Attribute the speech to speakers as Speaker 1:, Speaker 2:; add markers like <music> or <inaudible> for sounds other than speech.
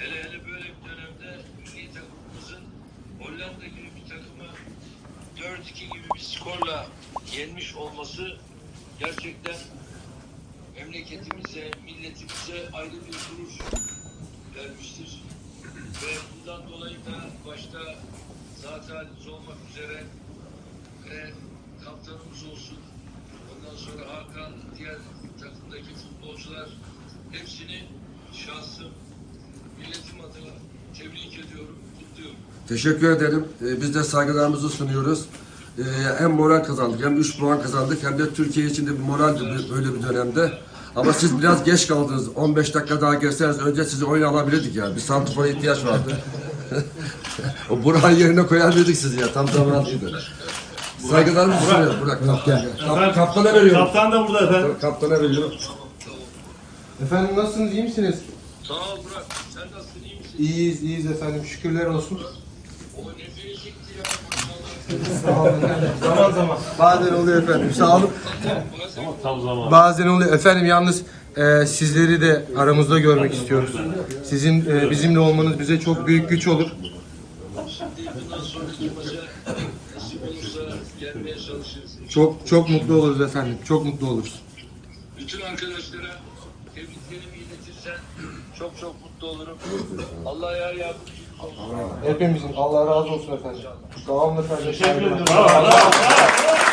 Speaker 1: Hele hele böyle bir dönemde milli takımımızın Hollanda gibi bir takımı 4-2 gibi bir skorla yenmiş olması gerçekten memleketimize, milletimize ayrı bir gurur vermiştir. Ve bundan dolayı da başta zaten halimiz olmak üzere ve kaptanımız olsun. Ondan sonra Hakan, diğer takımdaki futbolcular hepsini şahsım, tebrik ediyorum, kutluyorum.
Speaker 2: Teşekkür ederim. Ee, Biz de saygılarımızı sunuyoruz. Ee, Hem moral kazandık, hem 3 puan kazandık, hem de Türkiye için de bir moraldi bu- böyle bir dönemde. Ama siz biraz geç kaldınız. 15 dakika daha gelseniz önce sizi oyun alabilirdik yani. Bir santrfora ihtiyaç vardı. <laughs> o Burak'ın yerine koyabilirdik sizi ya. Tam zamanlıydı. Saygılarımızı sunuyoruz. Burak kaptan. Kap, kaptana veriyorum.
Speaker 3: Kaptan da burada efendim.
Speaker 2: Kaptana veriyorum.
Speaker 4: Efendim nasılsınız, iyi misiniz?
Speaker 1: Sağ ol Burak, sen nasılsın, iyi misin?
Speaker 4: İyiyiz, iyiyiz efendim, şükürler olsun.
Speaker 1: O neferi çekti ya, maşallah.
Speaker 4: Sağ olun efendim. zaman zaman. Bazen oluyor efendim, sağ olun. Bazen oluyor. Efendim yalnız e, sizleri de aramızda görmek istiyoruz. Sizin e, bizimle olmanız bize çok büyük güç olur.
Speaker 1: Şimdi bundan sonraki maça nasip olursa gelmeye çalışırız.
Speaker 4: Çok çok mutlu oluruz efendim, çok mutlu oluruz.
Speaker 1: Bütün arkadaşlara tebriklerimi iletirsen çok çok mutlu olurum. Allah yar yardımcınız olsun.
Speaker 4: Hepimizin Allah razı olsun efendim. Sağ olun efendim.
Speaker 3: Bravo. Bravo.